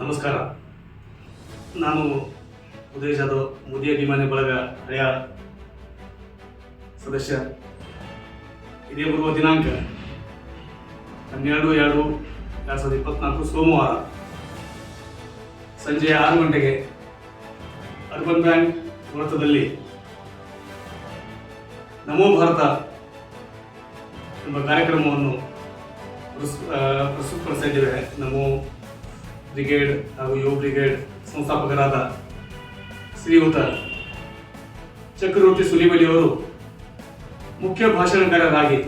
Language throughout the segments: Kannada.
ನಮಸ್ಕಾರ. ನಾನು ಉದಯ ಜಾಧವ್ ಮೋದಿ ಅಭಿಮಾನಿ ಬಳಗ, ಹಳೆಯ ಸದಸ್ಯ. ಇದೇ ಬರುವ ದಿನಾಂಕ ಹನ್ನೆರಡು ಎರಡು ಎರಡು ಸಾವಿರದ ಇಪ್ಪತ್ನಾಲ್ಕು ಸೋಮವಾರ ಸಂಜೆ ಆರು ಗಂಟೆಗೆ ಅರ್ಬನ್ ಬ್ಯಾಂಕ್ ವೃತ್ತದಲ್ಲಿ ನಮೋ ಭಾರತ ಎಂಬ ಕಾರ್ಯಕ್ರಮವನ್ನು ಪ್ರಸ್ತುತಪಡಿಸಿದ್ದೇವೆ ನಮೋ ಬ್ರಿಗೇಡ್ ಹಾಗೂ ಯುವ ಬ್ರಿಗೇಡ್ ಸಂಸ್ಥಾಪಕರಾದ ಶ್ರೀಯುತ ಚಕ್ರವರ್ತಿ ಸುಲಿಬಲಿಯವರು ಮುಖ್ಯ ಭಾಷಣಕಾರರಾಗಿ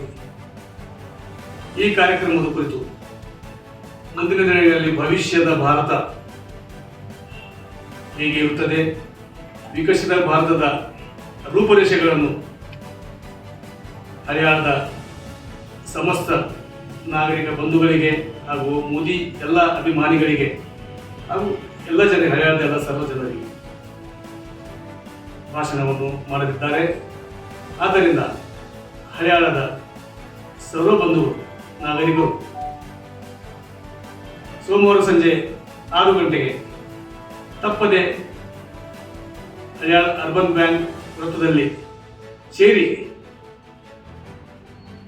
ಈ ಕಾರ್ಯಕ್ರಮದ ಕುರಿತು ಮುಂದಿನ ದಿನಗಳಲ್ಲಿ ಭವಿಷ್ಯದ ಭಾರತ ಹೇಗೆ ಇರುತ್ತದೆ, ವಿಕಸಿತ ಭಾರತದ ರೂಪರೇಷೆಗಳನ್ನು ಹರಿಯಾಣದ ಸಮಸ್ತ ನಾಗರಿಕ ಬಂಧುಗಳಿಗೆ ಹಾಗೂ ಮೋದಿ ಎಲ್ಲ ಅಭಿಮಾನಿಗಳಿಗೆ ಹಾಗೂ ಎಲ್ಲ ಜನ ಹರಿಯಾಣದ ಎಲ್ಲ ಸರ್ವ ಜನರಿಗೆ ಭಾಷಣವನ್ನು ಮಾಡಲಿದ್ದಾರೆ. ಆದ್ದರಿಂದ ಹರಿಯಾಣದ ಸರ್ವ ಬಂಧುಗಳು, ನಾಗರಿಕರು ಸೋಮವಾರ ಸಂಜೆ ಆರು ಗಂಟೆಗೆ ತಪ್ಪದೆ ಹರಿಯಾಣ ಅರ್ಬನ್ ಬ್ಯಾಂಕ್ ವೃತ್ತದಲ್ಲಿ ಸೇರಿ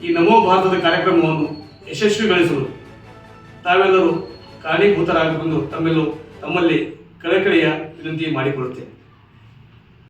ಈ ನಮೋ ಭಾರತದ ಕಾರ್ಯಕ್ರಮವನ್ನು ಯಶಸ್ವಿಗೊಳಿಸಲು ತಾವೆಲ್ಲರೂ ಬಂದು ತಮ್ಮೆಲ್ಲೂ ತಮ್ಮಲ್ಲಿ ಕಳಕಳಿಯ ವಿನಂತಿ ಮಾಡಿಕೊಳ್ಳುತ್ತೇನೆ.